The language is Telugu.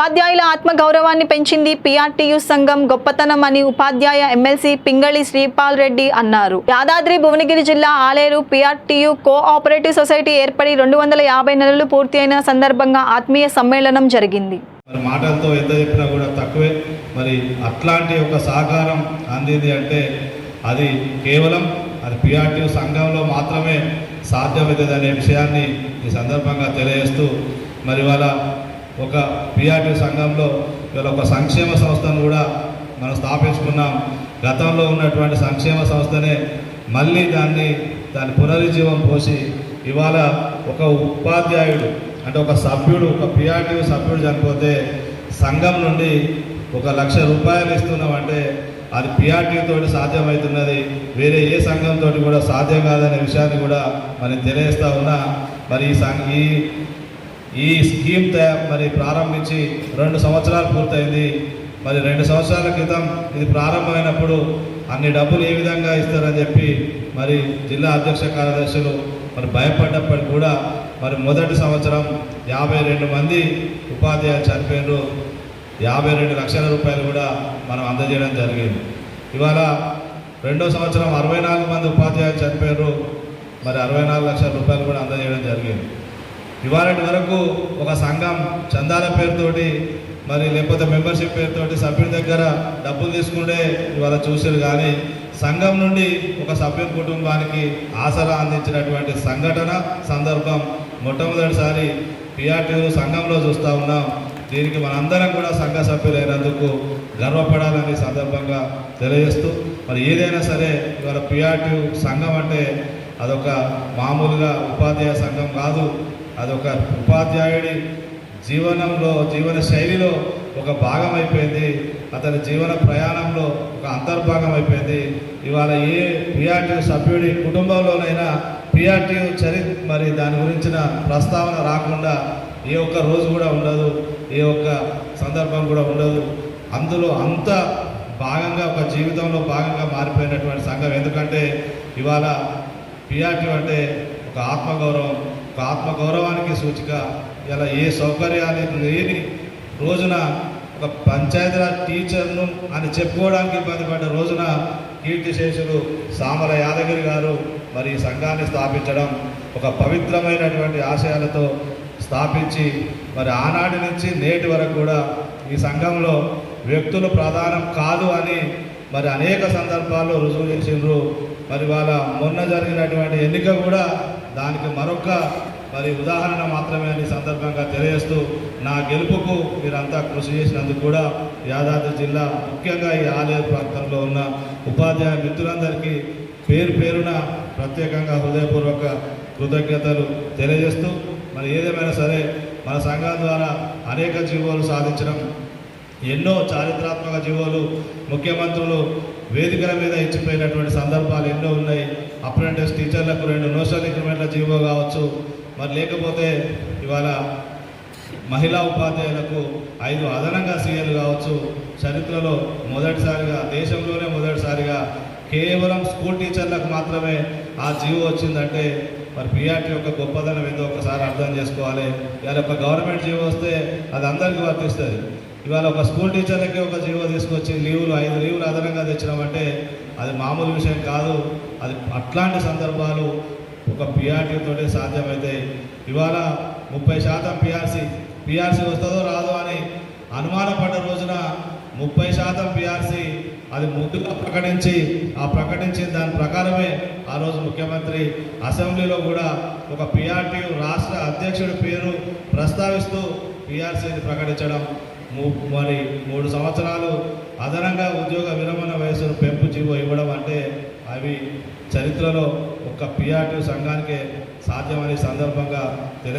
ఉపాధ్యాయుల ఆత్మగౌరవాన్ని పెంచింది పిఆర్టీయు సంఘం గొప్పతనం అని ఉపాధ్యాయ ఎమ్మెల్సీ పింగళి శ్రీపాల్ రెడ్డి అన్నారు. యాదాద్రి భువనగిరి జిల్లా ఆలేరు పిఆర్టీయు కోఆపరేటివ్ సొసైటీ ఏర్పడి రెండు వందల యాభై నెలలు పూర్తి అయిన సందర్భంగా ఆత్మీయ సమ్మేళనం జరిగింది. మరి మాటలతో ఎంత చెప్పినా కూడా తక్కువే. మరి అట్లాంటి ఒక సహకారం అందింది అంటే అది కేవలం అది పిఆర్టీ సంఘంలో మాత్రమే సాధ్యమవుతుంది అనే విషయాన్ని ఈ సందర్భంగా తెలియజేస్తూ మరి వాళ్ళ ఒక పిఆర్టీ సంఘంలో ఇవాళ ఒక సంక్షేమ సంస్థను కూడా మనం స్థాపించుకున్నాం. గతంలో ఉన్నటువంటి సంక్షేమ సంస్థనే మళ్ళీ దాన్ని దాని పునరుజ్జీవం పోసి ఇవాళ ఒక ఉపాధ్యాయుడు అంటే ఒక సభ్యుడు ఒక పిఆర్టీ సభ్యుడు చనిపోతే సంఘం నుండి ఒక లక్ష రూపాయలు ఇస్తున్నామంటే అది పిఆర్టీతో సాధ్యమవుతున్నది. వేరే ఏ సంఘంతో కూడా సాధ్యం కాదనే విషయాన్ని కూడా మనం తెలియజేస్తా ఉన్నా. మరి ఈ సంఘ ఈ ఈ స్కీమ్ మరి ప్రారంభించి రెండు సంవత్సరాలు పూర్తయింది. మరి రెండు సంవత్సరాల క్రితం ఇది ప్రారంభమైనప్పుడు అన్ని డబ్బులు ఏ విధంగా ఇస్తారని చెప్పి మరి జిల్లా అధ్యక్ష కార్యదర్శులు మరి భయపడ్డప్పటికి కూడా మరి మొదటి సంవత్సరం యాభై రెండు మంది ఉపాధ్యాయులు చనిపోయినారు. యాభై రెండు లక్షల రూపాయలు కూడా మనం అందజేయడం జరిగింది. ఇవాళ రెండో సంవత్సరం అరవై నాలుగు మంది ఉపాధ్యాయులు చనిపోయారు మరి అరవై నాలుగు లక్షల రూపాయలు కూడా అందజేయడం జరిగింది. ఇవాళ వరకు ఒక సంఘం చందాల పేరుతోటి మరి లేకపోతే మెంబర్షిప్ పేరుతోటి సభ్యుడి దగ్గర డబ్బులు తీసుకుంటే ఇవాళ చూసారు కానీ సంఘం నుండి ఒక సభ్యుని కుటుంబానికి ఆసరా అందించినటువంటి సంఘటన సందర్భం మొట్టమొదటిసారి పిఆర్టీ సంఘంలో చూస్తూ ఉన్నాం. దీనికి మనందరం కూడా సంఘ సభ్యులైనందుకు గర్వపడాలని సందర్భంగా తెలియజేస్తూ మరి ఏదైనా సరే ఇవాళ పిఆర్టీ సంఘం అంటే అదొక మామూలుగా ఉపాధ్యాయ సంఘం కాదు. అదొక ఉపాధ్యాయుడి జీవనంలో జీవన శైలిలో ఒక భాగం అయిపోయింది అతని జీవన ప్రయాణంలో ఒక అంతర్భాగం అయిపోయింది ఇవాళ ఏ పిఆర్టీ సభ్యుడి కుటుంబంలోనైనా పిఆర్టీ చరి మరి దాని గురించిన ప్రస్తావన రాకుండా ఏ ఒక్క రోజు కూడా ఉండదు ఏ ఒక్క సందర్భం కూడా ఉండదు. అందులో అంత భాగంగా ఒక జీవితంలో భాగంగా మారిపోయినటువంటి సంఘం. ఎందుకంటే ఇవాళ పిఆర్టీ అంటే ఒక ఆత్మగౌరవం ఒక ఆత్మగౌరవానికి సూచిక ఇలా ఏ సౌకర్యాలు లేని రోజున ఒక పంచాయతీరాజ్ టీచర్ను అని చెప్పుకోవడానికి ఇబ్బంది పడ్డ రోజున కీర్తిశేషులు సామల యాదగిరి గారు మరి ఈ సంఘాన్ని స్థాపించడం ఒక పవిత్రమైనటువంటి ఆశయాలతో స్థాపించి మరి ఆనాటి నుంచి నేటి వరకు కూడా ఈ సంఘంలో వ్యక్తులు ప్రధానం కాదు అని మరి అనేక సందర్భాల్లో రుజువు చేసిండ్రు. మరి వాళ్ళ మొన్న జరిగినటువంటి ఎన్నిక కూడా దానికి మరొక మరి ఉదాహరణ మాత్రమే అని సందర్భంగా తెలియజేస్తూ నా గెలుపుకు మీరంతా కృషి చేసినందుకు కూడా యాదాద్రి జిల్లా ముఖ్యంగా ఈ ఆలయ ప్రాంతంలో ఉన్న ఉపాధ్యాయ మిత్రులందరికీ పేరు పేరున ప్రత్యేకంగా హృదయపూర్వక కృతజ్ఞతలు తెలియజేస్తూ మరి ఏదేమైనా సరే మన సంఘం ద్వారా అనేక జీవోలు సాధించడం ఎన్నో చారిత్రాత్మక జీవోలు ముఖ్యమంత్రులు వేదికల మీద ఇచ్చిపోయినటువంటి సందర్భాలు ఎన్నో ఉన్నాయి. అప్రెంటిస్ టీచర్లకు రెండు నోషల్ ఇంక్రిమెంట్ల జీవో కావచ్చు. మరి లేకపోతే ఇవాళ మహిళా ఉపాధ్యాయులకు ఐదు అదనంగా సీఎలు కావచ్చు. చరిత్రలో మొదటిసారిగా దేశంలోనే మొదటిసారిగా కేవలం స్కూల్ టీచర్లకు మాత్రమే ఆ జీవో వచ్చిందంటే మరి పిఆర్టీ యొక్క గొప్పదనం ఏదో ఒకసారి అర్థం చేసుకోవాలి. ఇవాళ ఒక గవర్నమెంట్ జీవో వస్తే అది అందరికీ వర్తిస్తుంది. ఇవాళ ఒక స్కూల్ టీచర్లకి ఒక జీవో తీసుకొచ్చి లీవులు ఐదు లీవులు అదనంగా తెచ్చినామంటే అది మామూలు విషయం కాదు. అది అట్లాంటి సందర్భాలు ఒక పిఆర్టీ తోటే సాధ్యమవుతాయి ఇవాళ ముప్పై శాతం పిఆర్సీ పిఆర్సీ వస్తుందో రాదో అని అనుమానపడ్డ రోజున ముప్పై శాతం పిఆర్సీ అది ముందుగా ప్రకటించి ఆ ప్రకటించిన దాని ప్రకారమే ఆ రోజు ముఖ్యమంత్రి అసెంబ్లీలో కూడా ఒక పిఆర్టీ రాష్ట్ర అధ్యక్షుడి పేరు ప్రస్తావిస్తూ పిఆర్సీని ప్రకటించడం మరి మూడు సంవత్సరాలు అదనంగా ఉద్యోగ విరమణ వయసును పెంపు జీవో ఇవ్వడం అంటే అవి చరిత్రలో ఒక పిఆర్టీ సంఘానికే సాధ్యమనే సందర్భంగా తెలియ